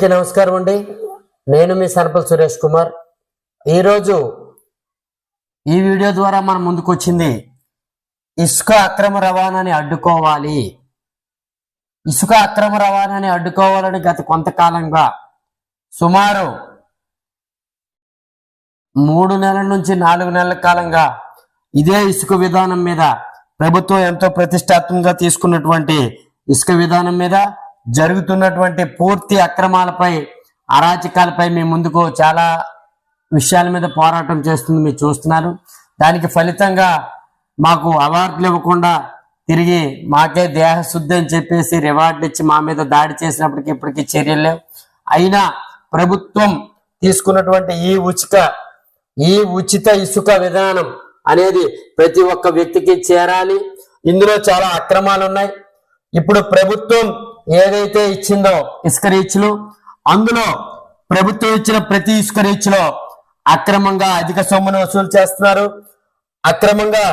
అందరికీ నమస్కారం అండి. నేను మీ సర్పల్ సురేష్ కుమార్. ఈరోజు ఈ వీడియో ద్వారా మనం ముందుకు వచ్చింది ఇసుక అక్రమ రవాణాని అడ్డుకోవాలి. ఇసుక అక్రమ రవాణాని అడ్డుకోవాలని గత కొంతకాలంగా సుమారు మూడు నెలల నుంచి నాలుగు నెలల కాలంగా ఇదే ఇసుక విధానం మీద ప్రభుత్వం ఎంతో ప్రతిష్టాత్మకంగా తీసుకున్నటువంటి ఇసుక విధానం మీద జరుగుతున్నటువంటి పూర్తి అక్రమాలపై అరాచకాలపై మీ ముందుకు చాలా విషయాల మీద పోరాటం చేస్తుంది మీరు చూస్తున్నారు. దానికి ఫలితంగా మాకు అవార్డులు ఇవ్వకుండా తిరిగి మాకే దేహశుద్ధి అని చెప్పేసి రివార్డులు ఇచ్చి మా మీద దాడి చేసినప్పటికీ ఇప్పటికీ చర్యలు లేవు. అయినా ప్రభుత్వం తీసుకున్నటువంటి ఈ ఉచిత ఈ ఉచిత ఇసుక విధానం అనేది ప్రతి ఒక్క వ్యక్తికి చేరాలి. ఇందులో చాలా అక్రమాలు ఉన్నాయి ఇప్పుడు ప్రభుత్వం ఏదైతే ఇచ్చిందో ఇసుక రీచ్లు అందులో ప్రభుత్వం ఇచ్చిన ప్రతి ఇసుక రీచ్లో అక్రమంగా అధిక సొమ్మును వసూలు చేస్తున్నారు. అక్రమంగా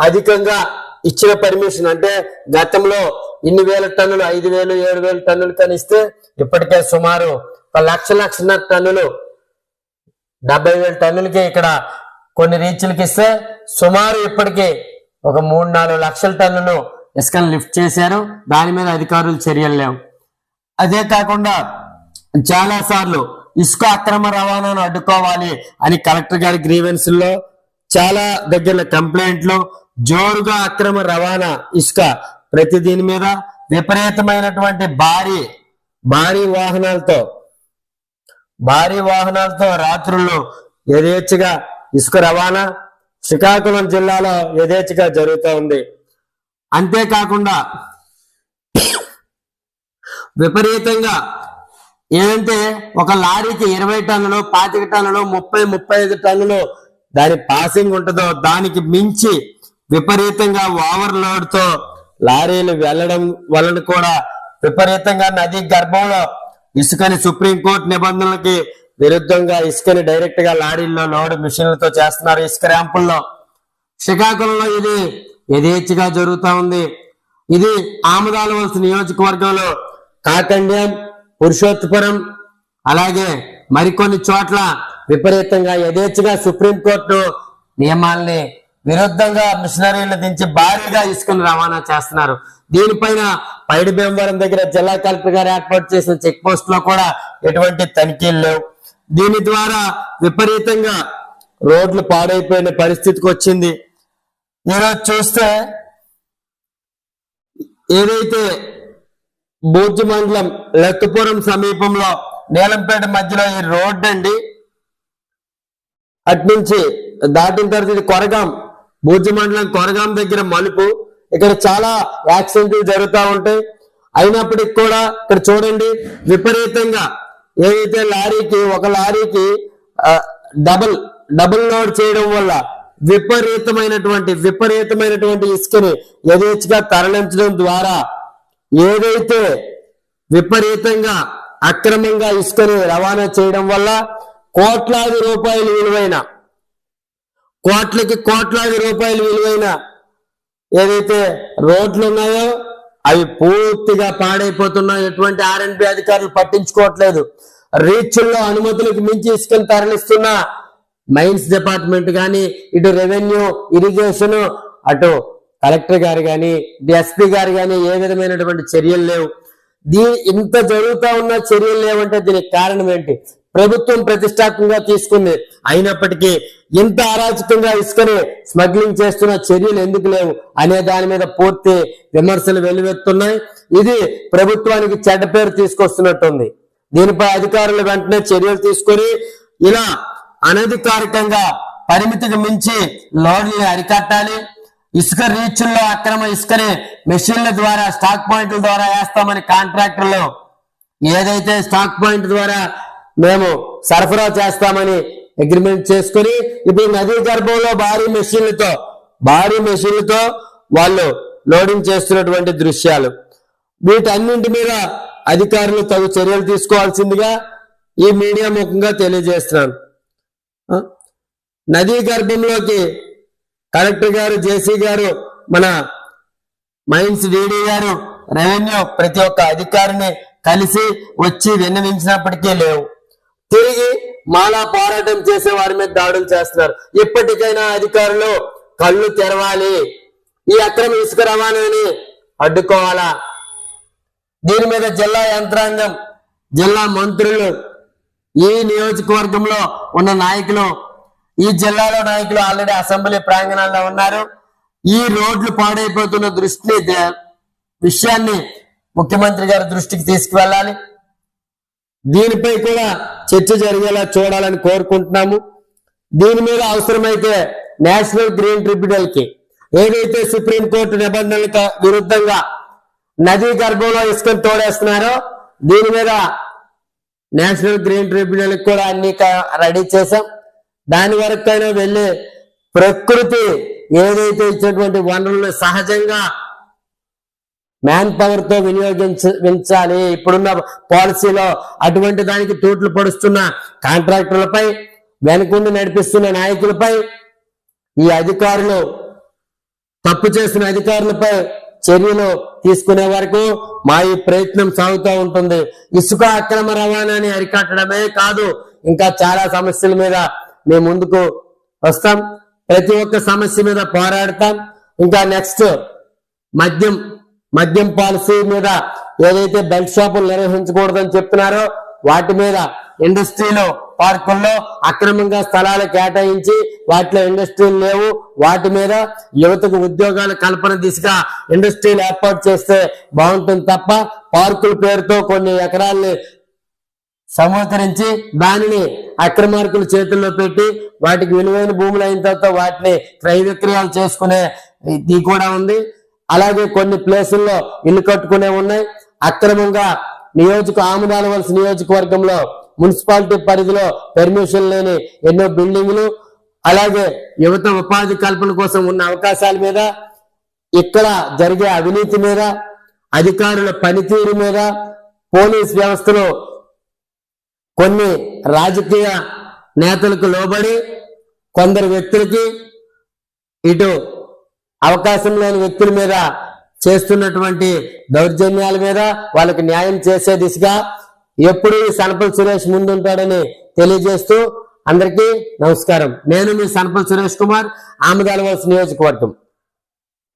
అధికంగా ఇచ్చిన పర్మిషన్ అంటే గతంలో ఇన్ని వేల టన్నులు ఐదు వేలు ఏడు వేల టన్నులు కనిస్తే ఇప్పటికే సుమారు ఒక లక్ష లక్షన్నర టన్నులు డెబ్బై వేల టన్నులకి ఇక్కడ కొన్ని రీచ్లకి ఇస్తే సుమారు ఇప్పటికీ ఒక మూడు నాలుగు లక్షల టన్నులు ఇసుకను లిఫ్ట్ చేశారు. దాని మీద అధికారులు చర్యలు లేవు. అదే కాకుండా చాలా సార్లు ఇసుక అక్రమ రవాణాను అడ్డుకోవాలి అని కలెక్టర్ గారి గ్రీవెన్స్లో చాలా దగ్గర కంప్లైంట్లు. జోరుగా అక్రమ రవాణా ఇసుక ప్రతి దీని మీద విపరీతమైనటువంటి భారీ భారీ వాహనాలతో భారీ వాహనాలతో రాత్రుల్లో యథేచ్ఛగా ఇసుక రవాణా శ్రీకాకుళం జిల్లాలో యథేచ్ఛగా జరుగుతూ ఉంది. అంతేకాకుండా విపరీతంగా ఏంటంటే ఒక లారీకి ఇరవై టన్నులు పాతిక టన్నులు ముప్పై ముప్పై ఐదు టన్నులు దాని పాసింగ్ ఉంటుందో దానికి మించి విపరీతంగా ఓవర్లోడ్తో లారీలు వెళ్ళడం వలన కూడా విపరీతంగా నది గర్భంలో ఇసుకని సుప్రీంకోర్టు నిబంధనలకి విరుద్ధంగా ఇసుకని డైరెక్ట్గా లారీల్లో లోడ్ మిషన్లతో చేస్తున్నారు ఇసుక ర్యాంపుల్లో. శ్రీకాకుళంలో ఇది యథేచ్ఛగా జరుగుతూ ఉంది. ఇది ఆమదాలవలస నియోజకవర్గంలో కాకండ్యం పురుషోత్తపురం అలాగే మరికొన్ని చోట్ల విపరీతంగా యథేచ్ఛగా సుప్రీంకోర్టు నియమాల్ని విరుద్ధంగా మిషనరీలు దించి భారీగా ఇసుకను రవాణా చేస్తున్నారు. దీనిపైన పైడి భీమవరం దగ్గర జిల్లా కలెక్టర్ గారు ఏర్పాటు చేసిన చెక్ పోస్ట్లో కూడా ఎటువంటి తనిఖీలు లేవు. దీని ద్వారా విపరీతంగా రోడ్లు పాడైపోయిన పరిస్థితికి వచ్చింది. ఈరోజు చూస్తే ఏదైతే బూర్జి మండలం లెక్కపురం సమీపంలో నీలంపేట మధ్యలో ఈ రోడ్డు అండి అట్నుంచి దాటిన తర్వాత ఇది కొరగాం బూర్జి మండలం కొరగాం దగ్గర మలుపు. ఇక్కడ చాలా యాక్సిడెంట్లు జరుగుతూ ఉంటాయి. అయినప్పటికి కూడా ఇక్కడ చూడండి విపరీతంగా ఏదైతే లారీకి ఒక లారీకి డబుల్ డబుల్ లోడ్ చేయడం వల్ల విపరీతమైనటువంటి విపరీతమైనటువంటి ఇసుకని యథేచ్ఛగా తరలించడం ద్వారా ఏదైతే విపరీతంగా అక్రమంగా ఇసుకని రవాణా చేయడం వల్ల కోట్లాది రూపాయలు విలువైన కోట్లకి కోట్లాది రూపాయలు విలువైన ఏదైతే రోడ్లు ఉన్నాయో అవి పూర్తిగా పాడైపోతున్నాయి. ఎటువంటి ఆర్ఎన్బి అధికారులు పట్టించుకోవట్లేదు. రీచ్ల్లో అనుమతులకు మించి ఇసుకను తరలిస్తున్నా మైన్స్ డిపార్ట్మెంట్ కానీ ఇటు రెవెన్యూ ఇరిగేషన్ అటు కలెక్టర్ గారు కానీ ఎస్పీ గారు కానీ ఏ విధమైనటువంటి చర్యలు లేవు. దీ ఇంత జరుగుతా ఉన్న చర్యలు లేవంటే దీనికి కారణం ఏంటి? ప్రభుత్వం ప్రతిష్టాత్మకంగా తీసుకుంది. అయినప్పటికీ ఇంత అరాచకంగా ఇసుకని స్మగ్లింగ్ చేస్తున్న చర్యలు ఎందుకు లేవు అనే దాని మీద పూర్తి విమర్శలు వెల్లువెత్తున్నాయి. ఇది ప్రభుత్వానికి చెడ్డ పేరు తీసుకొస్తున్నట్టుంది. దీనిపై అధికారులు వెంటనే చర్యలు తీసుకొని ఇలా అనధికారికంగా పరిమితికి మించి లోడ్లని అరికట్టాలి. ఇసుక రీచ్ల్లో అక్రమ ఇసుకని మెషిన్ల ద్వారా స్టాక్ పాయింట్ల ద్వారా వేస్తామని కాంట్రాక్టర్లు. ఏదైతే స్టాక్ పాయింట్ ద్వారా మేము సరఫరా చేస్తామని అగ్రిమెంట్ చేసుకుని ఇప్పుడు నదీ గర్భంలో భారీ మెషిన్లతో భారీ మెషిన్లతో వాళ్ళు లోడింగ్ చేస్తున్నటువంటి దృశ్యాలు. వీటన్నింటి మీద అధికారులు తగు చర్యలు తీసుకోవాల్సిందిగా ఈ మీడియా ముఖంగా తెలియజేస్తున్నాను. నదీ గర్భంలోకి కలెక్టర్ గారు జేసీ గారు మన మైన్స్ డీడీ గారు రెవెన్యూ ప్రతి ఒక్క అధికారిని కలిసి వచ్చి విన్నవించినప్పటికీ లేవు. తిరిగి మాలా పోరాటం చేసే వారి మీద దాడులు చేస్తున్నారు. ఇప్పటికైనా అధికారులు కళ్ళు తెరవాలి. ఈ అక్రమ ఇసుక రవాణాని అడ్డుకోవాలా? దీని మీద జిల్లా యంత్రాంగం జిల్లా మంత్రులు ఈ నియోజకవర్గంలో ఉన్న నాయకులు ఈ జిల్లాలో నాయకులు ఆల్రెడీ అసెంబ్లీ ప్రాంగణాల్లో ఉన్నారు. ఈ రోడ్లు పాడైపోతున్న దృష్టిని విషయాన్ని ముఖ్యమంత్రి గారి దృష్టికి తీసుకువెళ్ళాలి. దీనిపై కూడా చర్చ జరిగేలా చూడాలని కోరుకుంటున్నాము. దీని మీద అవసరమైతే నేషనల్ గ్రీన్ ట్రిబ్యునల్కి ఏదైతే సుప్రీంకోర్టు నిబంధనలకు విరుద్ధంగా నదీ గర్భంలో ఇసుకను తోడేస్తున్నారో దీని మీద నేషనల్ గ్రీన్ ట్రిబ్యునల్ కూడా అన్ని రెడీ చేశాం. దాని వరకైనా వెళ్ళి ప్రకృతి ఏదైతే ఇచ్చినటువంటి వనరులను సహజంగా మ్యాన్ పవర్తో వినియోగించాలి ఇప్పుడున్న పాలసీలో అటువంటి దానికి తూట్లు పడుస్తున్న కాంట్రాక్టర్లపై వెనుకుండి నడిపిస్తున్న నాయకులపై ఈ అధికారులు తప్పు చేసిన అధికారులపై చర్యలు తీసుకునే వరకు మా ఈ ప్రయత్నం సాగుతూ ఉంటుంది. ఇసుక అక్రమ రవాణాని అరికట్టడమే కాదు ఇంకా చాలా సమస్యల మీద మేము ముందుకు వస్తాం. ప్రతి ఒక్క సమస్య మీద పోరాడతాం. ఇంకా నెక్స్ట్ మద్యం మద్యం పాలసీ మీద ఏదైతే బెల్ట్ షాపులు నిర్వహించకూడదని చెప్తున్నారో వాటి మీద ఇండస్ట్రీలో పార్కుల్లో అక్రమంగా స్థలాలు కేటాయించి వాటిలో ఇండస్ట్రీలు లేవు. వాటి మీద యువతకు ఉద్యోగాల కల్పన దిశగా ఇండస్ట్రీలు ఏర్పాటు చేస్తే బాగుంటుంది తప్ప పార్కుల పేరుతో కొన్ని ఎకరాల్ని సమీకరించి దానిని అక్రమార్కుల చేతుల్లో పెట్టి వాటికి విలువైన భూములు అయిన తర్వాత వాటిని క్రయ విక్రయాలు చేసుకునే ఇది కూడా ఉంది. అలాగే కొన్ని ప్లేసుల్లో ఇల్లు కట్టుకునే ఉన్నాయి. అక్రమంగా నియోజక ఆముదాల వలస నియోజకవర్గంలో మున్సిపాలిటీ పరిధిలో పెర్మిషన్ లేని ఎన్నో బిల్డింగ్లు అలాగే యువత ఉపాధి కల్పన కోసం ఉన్న అవకాశాల మీద ఇక్కడ జరిగే అవినీతి మీద అధికారుల పనితీరు మీద పోలీస్ వ్యవస్థలో కొన్ని రాజకీయ నేతలకు లోబడి కొందరు వ్యక్తులకి ఇటు అవకాశం లేని వ్యక్తుల మీద చేస్తున్నటువంటి దౌర్జన్యాల మీద వాళ్ళకి న్యాయం చేసే దిశగా ఎప్పుడు ఈ సనపల్ సురేష్ ముందుంటాడని తెలియజేస్తూ అందరికీ నమస్కారం. నేను మీ సనపల్ సురేష్ కుమార్ ఆమెదాలవలసి నియోజకవర్గం.